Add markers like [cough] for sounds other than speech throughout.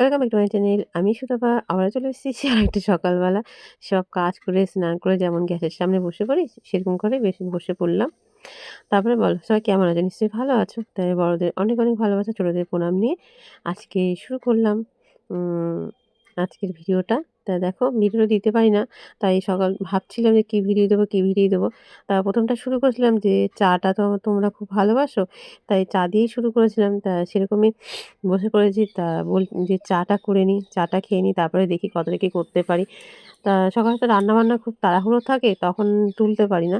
Welcome back to my channel আমি সুতপা আবার চলে এসেছি, সে একটা সকালবেলা। সব কাজ করে, স্নান করে, যেমন গ্যাসের সামনে বসে পড়ি, সেরকম করে বেশি বসে পড়লাম। তারপরে বলো, সবাই কেমন আছে? নিশ্চয়ই ভালো আছো? তাই বড়দের অনেক অনেক ভালোবাসা, ছোটোদের প্রণাম নিয়ে আজকে শুরু করলাম। আজকের ভিডিওটা। তা দেখো ভিডিও দিতে পারি না। তাই সকাল ভাবছিলাম যে কী ভিডিও দেবো, কী ভিডিও দেবো। তা প্রথমটা শুরু করেছিলাম যে চাটা তো তোমরা খুব ভালোবাসো, তাই চা দিয়েই শুরু করেছিলাম। তা সেরকমই বসে পড়েছি, তা বল যে চাটা করে নিই, চাটা খেয়ে নিই, তারপরে দেখি কতটা কী করতে পারি। তা সকালে তো রান্নাবান্না খুব তাড়াহুড়ো থাকে, তখন তুলতে পারি না।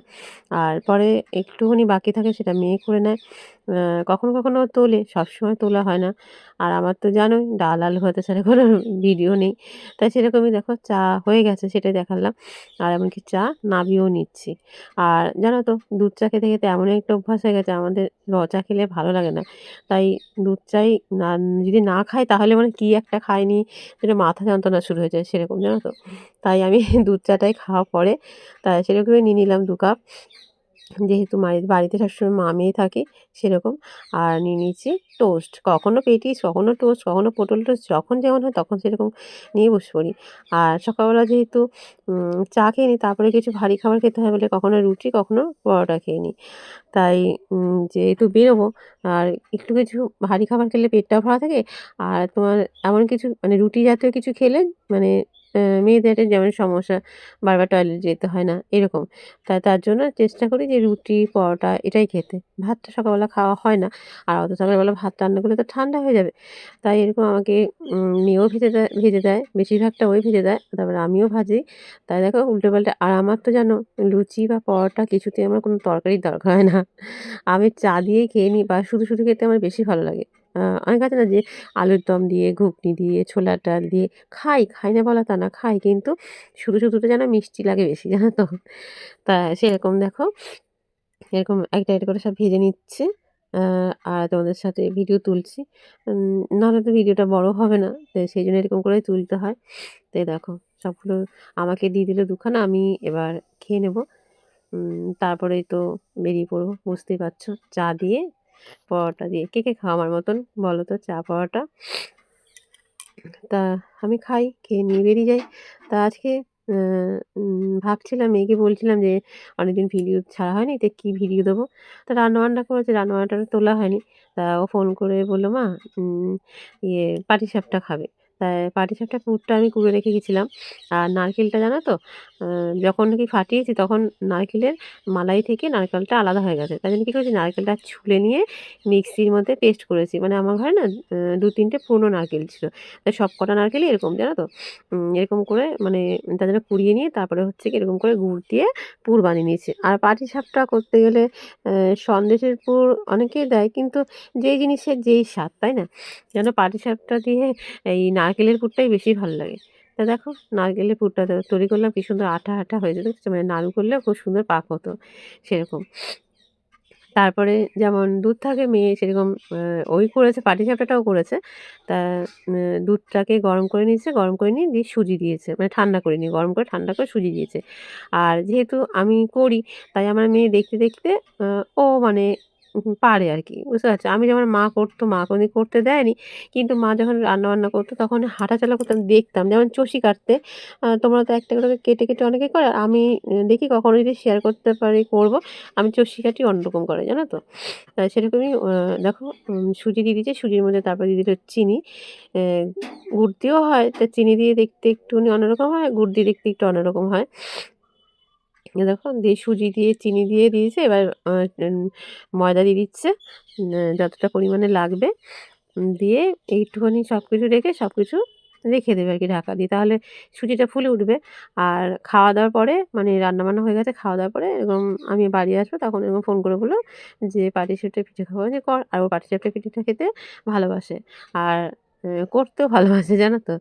আর পরে একটুখানি বাকি থাকে সেটা মেয়ে করে নেয়। কখনো কখনো তোলে, সবসময় তোলা হয় না। আর আমার তো জানোই, ডাল আলু হতে ছাড়া কোনো ভিডিও নেই। তাই সেরকমই দেখো, চা হয়ে গেছে সেটাই দেখালাম। আর এমনকি চা নাবিয়েও নিচ্ছি। আর জানো তো, দুধ চা খেতে খেতে এমন একটা অভ্যাস হয়ে গেছে, আমাদের র চা খেলে ভালো লাগে না। তাই দুধ চাই না, যদি না খাই তাহলে মানে কী একটা খাইনি যেটা মাথা যন্ত্রণা শুরু হয়ে যায় সেরকম, জানো তো। তাই আমি [laughs] দুধ চাটাই খাওয়া পরে তাই সেরকমই নিয়ে নিলাম দু কাপ। যেহেতু বাড়িতে সবসময় মা মেয়ে থাকে সেরকম। আর নিয়ে নিয়েছি টোস্ট। কখনও পেটিস কখনও টোস্ট কখনও পটল টোস্ট, যখন যেমন হয় তখন সেরকম নিয়ে বসে পড়ি। আর সকালবেলা যেহেতু চা খেয়ে নিই, তারপরে কিছু ভারী খাবার খেতে হয় বলে কখনো রুটি, কখনো পরোটা খেয়ে নিই। তাই যেহেতু বেরোবো, আর একটু কিছু ভারী খাবার খেলে পেটটাও ভরা থাকে, আর তোমার এমন কিছু মানে রুটি জাতীয় কিছু খেলে মানে মেয়েদের যেমন সমস্যা, বারবার টয়লেট যেতে হয় না, এরকম। তাই তার জন্য চেষ্টা করি যে রুটি, পরোটা এটাই খেতে। ভাতটা সকালবেলা খাওয়া হয় না, আর অত সকালবেলা ভাত রান্না করলে তো ঠান্ডা হয়ে যাবে। তাই এরকম আমাকে মেয়েও ভেজে দেয় ভেজে দেয়, বেশিরভাগটা ওই ভেজে দেয়, তারপরে আমিও ভাজি। তাই দেখো উল্টে পাল্টে আর আমার তো জানো, লুচি বা পরোটা কিছুতে আমার কোনো তরকারির দরকার হয় না। আমি চা দিয়েই খেয়ে নিই বা শুধু শুধু খেতে আমার বেশি ভালো লাগে। অনেক আছে না যে আলুর দম দিয়ে, ঘুগনি দিয়ে, ছোলার ডাল দিয়ে খাই খাই না বলা তা না, খাই। কিন্তু শুধু শুধুটা যেন মিষ্টি লাগে বেশি, জানো তো? তা সেরকম দেখো, এরকম একটা একটা করে সব ভেজে নিচ্ছে। আর তোমাদের সাথে ভিডিও তুলছি। নাহলে তো ভিডিওটা বড় হবে না তাই সেই জন্য এরকম করেই তুলতে হয়। তাই দেখো, সবগুলো আমাকে দিয়ে দিল দুখানা, আমি এবার খেয়ে নেব। তারপরেই তো বেরিয়ে পড়ব, বুঝতেই পারছ? চা দিয়ে পরোটা দিয়ে। কে কে খাও আমার মতন? বলো তো চা, পরোটা। তা আমি খাই, খেয়ে নিয়ে বেরিয়ে যাই। তা আজকে ভাবছিলাম, মেয়েকে বলছিলাম যে অনেকদিন ভিডিও ছাড়া হয়নি, তো কী ভিডিও দেবো? তা রান্না বান্না করেছে রান্না রান্নাবান্নাটা তোলা হয়নি। তা ও ফোন করে বলল, মা ইয়ে পাটিসাপটা খাবে। পাটিসাপটা পুরটা আমি কুড়ে রেখে গেছিলাম। আর নারকেলটা জানো তো যখন নাকি ফাটিয়েছি তখন নারকেলের মালাই থেকে নারকেলটা আলাদা হয়ে গেছে। তাই জন্য কী করেছি, নারকেলটা ছুলে নিয়ে মিক্সির মধ্যে পেস্ট করেছি। মানে আমার ঘরে না দু তিনটে পুরনো নারকেল ছিল। তাই সব কটা নারকেলই এরকম, জানো তো? এরকম করে মানে তার জন্য কুড়িয়ে নিয়ে তারপরে হচ্ছে কি এরকম করে গুড় দিয়ে পুর বানিয়ে নিয়েছি। আর পাটি পাটিসাপটা করতে গেলে সন্দেশের পুর অনেকেই দেয়, কিন্তু যেই জিনিসের যেই স্বাদ, তাই না? যেন পাটি পাটিসাপটা দিয়ে এই নারকেলের পুরটাই বেশি ভালো লাগে। তা দেখো, নারকেলের পুরটা তৈরি করলাম, কি সুন্দর আঠা আঠা হয়ে যেত মানে নাড়ু করলে খুব সুন্দর পাক হতো সেরকম। তারপরে যেমন দুধ থাকে, মেয়ে সেরকম ওই করেছে, পাটি পাটিসাপটাটাও করেছে। তা দুধটাকে গরম করে নিয়েছে, গরম করে নিয়ে দিয়ে সুজি দিয়েছে মানে ঠান্ডা করে নিয়ে, গরম করে ঠান্ডা করে সুজি দিয়েছে। আর যেহেতু আমি করি, তাই আমার মেয়ে দেখতে দেখতে ও মানে পারে আর কি বুঝতে পারছ? আমি যেমন মা করতো, মা কোনোদিন করতে দেয়নি। কিন্তু মা যখন রান্নাবান্না করতো, তখন হাঁটাচলা করতাম, দেখতাম। যেমন চষি কাটতে তোমরা তো একটা করে কেটে কেটে অনেকে করে। আমি দেখি কখনো যদি শেয়ার করতে পারি, করব। আমি চষি কাটি অন্যরকম করে, জানো তো? সেরকমই দেখো সুজি দিয়ে দিয়েছে। সুজির মধ্যে তারপর দিয়ে দিল চিনি। গুড় দিয়েও হয়। তা চিনি দিয়ে দেখতে একটুখানি অন্যরকম হয়, গুড় দিয়ে দেখতে একটু অন্যরকম হয়। দেখো দিয়ে সুজি দিয়ে চিনি দিয়ে দিয়েছে, এবার ময়দা দিয়ে দিচ্ছে যতটা পরিমাণে লাগবে দিয়ে একটুখানি সব কিছু রেখে সব কিছু রেখে দেবে আর কি ঢাকা দিয়ে, তাহলে সুজিটা ফুলে উঠবে। আর খাওয়া দাওয়ার পরে মানে রান্নাবান্না হয়ে গেছে, খাওয়া দাওয়ার পরে এরকম আমি বাড়ি আসব, তখন এরকম ফোন করে বলল যে পাটি সাপটা পিঠে খাব। যে কর, আর ও পাটি সাপটা পিঠেটা খেতে ভালোবাসে। আর করতেও ভালোবাসে, জানো তো?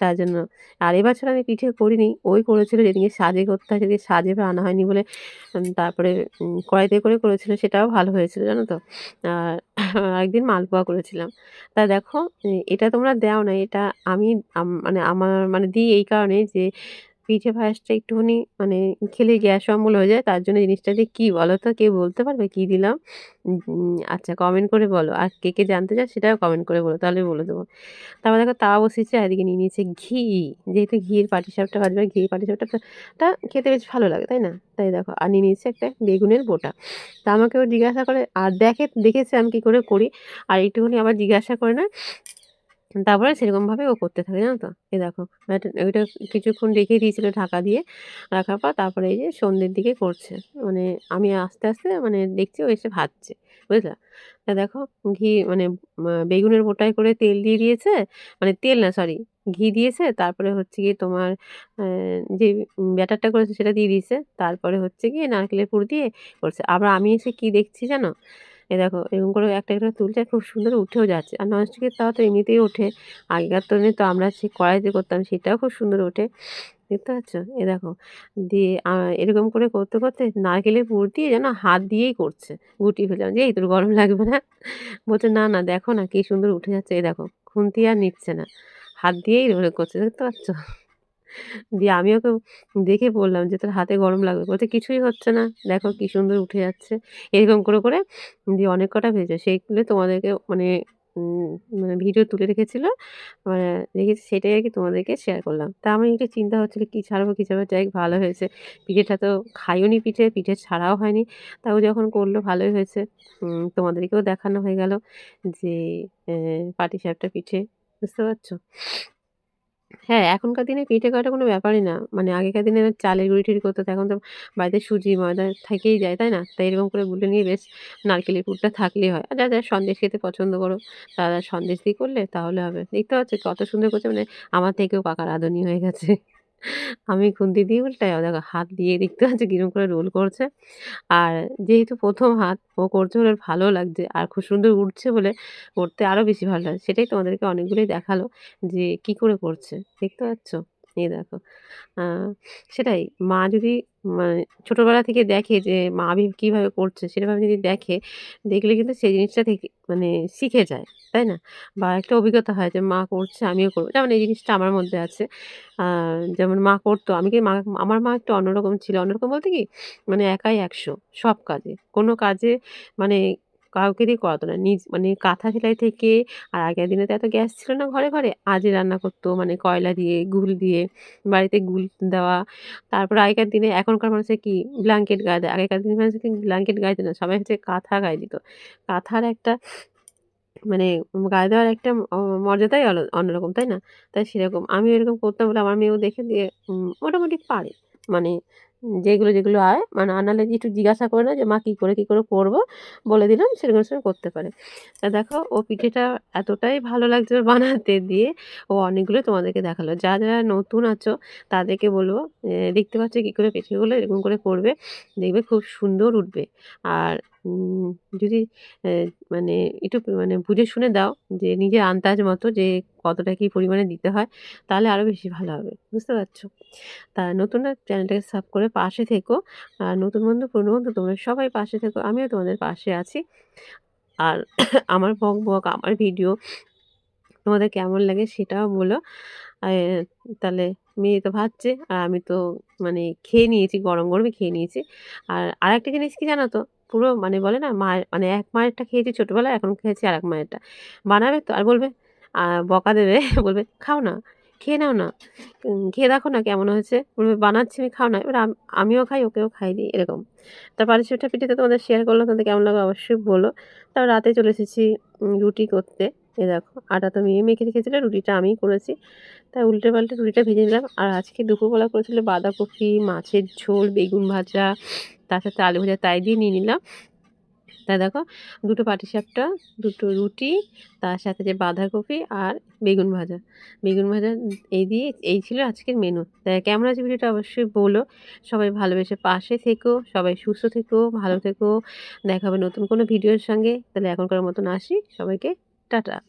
তার জন্য। আর এবছর আমি পিঠে করিনি। ওই করেছিল যেদিকে সাজে করতে হয় সেদিকে সাজে আনা হয়নি বলে তারপরে কড়াইতে করে করেছিল, সেটাও ভালো হয়েছিল, জানো তো? আর [laughs] একদিন মালপোয়া করেছিলাম। তা দেখো এটা তোমরা দেও না, এটা আমি মানে আমার মানে দিই এই কারণে যে পিঠে পায়েসটা একটুখানি মানে খেলে গ্যাস অম্বল হয়ে যায়, তার জন্য জিনিসটা দিয়ে কী বলো তো? কেউ বলতে পারবে? কী দিলাম? আচ্ছা কমেন্ট করে বলো। আর কে কে জানতে চায় সেটাও কমেন্ট করে বলো, তাহলে বলে দেবো। তারপর দেখো তাওয়া বসিয়েছে এদিকে নিয়ে নিয়েছে ঘি। যেহেতু ঘিয়ের পাটিসাপটা ভাজবে ঘি পাটিসাপটা টা খেতে বেশ ভালো লাগে, তাই না? তাই দেখো, আর নিয়ে নিয়েছে একটা বেগুনের বোটা। তা আমাকেও জিজ্ঞাসা করে, আর দেখে, দেখেছে আমি কী করে করি? আর একটুখানি আবার জিজ্ঞাসা করে না তারপরে সেরকমভাবে ও করতে থাকে, জানো তো? এই দেখো ওইটা কিছুক্ষণ রেখে দিয়েছিল ঢাকা দিয়ে রাখার পর তারপরে এই যে সন্ধ্যের দিকে করছে। মানে আমি আস্তে আস্তে মানে দেখছি ও এসে ভাজছে, বুঝলা? তা দেখো, ঘি মানে বেগুনের বোটায় করে তেল দিয়ে দিয়েছে মানে তেল না সরি ঘি দিয়েছে, তারপরে হচ্ছে গিয়ে তোমার যে ব্যাটারটা করেছে সেটা দিয়ে দিয়েছে, তারপরে হচ্ছে গিয়ে নারকেলের পুর দিয়ে করছে। আবার আমি এসে কি দেখছি জানো? এই দেখো, এরকম করে একটা একটা তুলছে, খুব সুন্দর উঠেও যাচ্ছে। আর ননস্টিকের তাওয়া তো এমনিতেই ওঠে। আগেকার তো তো আমরা সেই কড়াইতে করতাম, সেটাও খুব সুন্দর ওঠে। দেখতে পাচ্ছ? এ দেখো, দিয়ে এরকম করে করতে করতে নারকেলের পুর দিয়ে যেন হাত দিয়েই করছে। গুটি ফেললাম যে এই তোর গরম লাগবে না। বলছে, না না, দেখো না কি সুন্দর উঠে যাচ্ছে। এই দেখো, খুন্তি আর নিচ্ছে না। হাত দিয়েই করছে। দেখতে পাচ্ছ? দিয়ে আমি ওকে দেখে বললাম যে, তোর হাতে গরম লাগবে। বলতে কিছুই হচ্ছে না। দেখো কি সুন্দর উঠে যাচ্ছে। এরকম করে করে দিয়ে অনেক কটা ভেজে সেইগুলো তোমাদেরকে মানে মানে ভিডিও তুলে রেখেছিল। মানে রেখেছি, সেটাই আর কি তোমাদেরকে শেয়ার করলাম। তা আমি একটু চিন্তা হচ্ছিল, কী ছাড়বো কী ছাড়বো? যাই ভালো হয়েছে। পিঠেটা তো খাইওনি পিঠে পিঠে ছাড়াও হয়নি। তাও যখন করল, ভালোই হয়েছে। তোমাদেরকেও দেখানো হয়ে গেল যে পাটিসাপটা পিঠে। বুঝতে পারছ? হ্যাঁ, এখনকার দিনে পিঠে করাটা কোনো ব্যাপারই না। মানে আগেকার দিনে চালের গুঁড়ি-টুড়ি করতো, তো এখন তো বাড়িতে সুজি, ময়দা থেকেই যায়, তাই না? তাই এরকম করে গুলে নিয়ে বেশ নারকেলের পুরটা থাকলেই হয়। আর যারা, যারা সন্দেশ খেতে পছন্দ করো, তারা সন্দেশ দিয়ে করলে তাহলে হবে। দেখতে পাচ্ছি কত সুন্দর করছে মানে আমার থেকেও পাকার রাঁধুনি হয়ে গেছে। আমি খুন্তি দিয়ে ও দেখো হাত দিয়ে দেখতে পাচ্ছি কীরকম করে রোল করছে। আর যেহেতু প্রথম হাত, ও করছে বলে ভালো লাগছে। আর খুব সুন্দর উঠছে বলে করতে আরও বেশি ভালো লাগছে। সেটাই তোমাদেরকে অনেকগুলোই দেখাল যে কি করে করছে। দেখতে পাচ্ছ? এই দেখো। সেটাই মা যদি মানে ছোটোবেলা থেকে দেখে যে মা ভি কীভাবে করছে সেভাবে যদি দেখে, দেখলে কিন্তু সেই জিনিসটা থেকে মানে শিখে যায়। তাই না? বা একটা অভিজ্ঞতা হয় যে মা করছে আমিও করব যেমন এই জিনিসটা আমার মধ্যে আছে। যেমন মা করতো। আমি কি মা আমার মা একটু অন্যরকম ছিল। অন্যরকম বলতে কি? মানে একাই ১০০ সব কাজে। কোনো কাজে মানে কাউকে দিয়ে করাতো না। নিজ মানে কাঁথা সেলাই থেকে আর আগের দিনে তো এত গ্যাস ছিল না ঘরে, ঘরে। আজই রান্না করতো মানে কয়লা দিয়ে, গুল দিয়ে, বাড়িতে গুল দেওয়া। তারপর আগেকার দিনে এখনকার মানুষের কি ব্ল্যাঙ্কেট গায়ে দেয়। আগেকার দিনের মানুষের কি ব্ল্যাঙ্কেট গায়ে দিত না। সবাই হচ্ছে কাঁথা গায়ে দিত। কাঁথার একটা মানে গায়ে দেওয়ার একটা মর্যাদাই অন্যরকম, তাই না? তাই সেরকম আমিও এরকম করতাম বলে আমার মেয়েও দেখে দিয়ে মোটামুটি পারে। মানে যেগুলো, যেগুলো আয় মানে আনালে একটু জিজ্ঞাসা করে না যে মা কী করে, কী করে করব? বলে দিলাম সেরকম, সেরকম করতে পারে। তা দেখো ও পিঠেটা এতটাই ভালো লাগছে বানাতে দিয়ে ও অনেকগুলো তোমাদেরকে দেখাল। যা যারা নতুন আছো তাদেরকে বলব দেখতে পাচ্ছ কী করে পিঠেগুলো এরকম করে করবে। দেখবে খুব সুন্দর উঠবে। আর যদি মানে একটু মানে বুঝে শুনে দাও যে নিজের আন্দাজ মতো যে কতটা কী পরিমাণে দিতে হয় তাহলে আরও বেশি ভালো হবে। বুঝতে পারছ? তা নতুনরা চ্যানেলটাকে সাব করে পাশে থেকো। আর নতুন বন্ধু, পুরনো বন্ধু তোমরা সবাই পাশে থেকো। আমিও তোমাদের পাশে আছি। আর [clears throat] আমার বক, বক আমার ভিডিও তোমাদের কেমন লাগে সেটাও বলো। তাহলে মেয়ে তো ভাবছে আর আমি তো মানে খেয়ে নিয়েছি, গরম, গরমই খেয়ে নিয়েছি। আর আরেকটা জিনিস কি জানো তো? পুরো মানে বলে না মায়ের মানে এক মায়েরটা খেয়েছি ছোটোবেলায় এখন খেয়েছি আর এক মায়েরটা। বানাবে তো আর বলবে বকা দেবে [laughs] বলবে, "খাও না, খেয়ে নাও না। খেয়ে দেখো না কেমন হয়েছে?" বলবে, "বানাচ্ছি আমি খাও না।" এবার আমিও খাই ওকেও খাই দিই এরকম। তা পিঠে তো তোমাদের শেয়ার করলাম তোমাদের কেমন লাগে অবশ্যই বলো। তারপর রাতে চলে এসেছি রুটি করতে। এই দেখো আটা তো মেয়ে মেখে রেখেছিল রুটিটা আমিই করেছি। তাই উল্টে পাল্টে রুটিটা ভেজে নিলাম। আর আজকে দুপুরবেলা করেছিল বাঁধাকপি, মাছের ঝোল, বেগুন ভাজা, তার সাথে আলু ভাজা তাই দিয়ে নিয়ে নিলাম। তা দেখো দুটো পাটিসাপটা, দুটো রুটি, তার সাথে যে বাঁধাকপি আর বেগুন ভাজা। বেগুন ভাজা এই দিয়ে এই ছিল আজকের মেনু। তাই কেমন আছে ভিডিওটা অবশ্যই বলো। সবাই ভালোবেসে পাশে থেকো, সবাই সুস্থ থেকো, ভালো থেকো। দেখা হবে নতুন কোনো ভিডিওর সঙ্গে। তাহলে এখনকার মতন আসি। সবাইকে da da.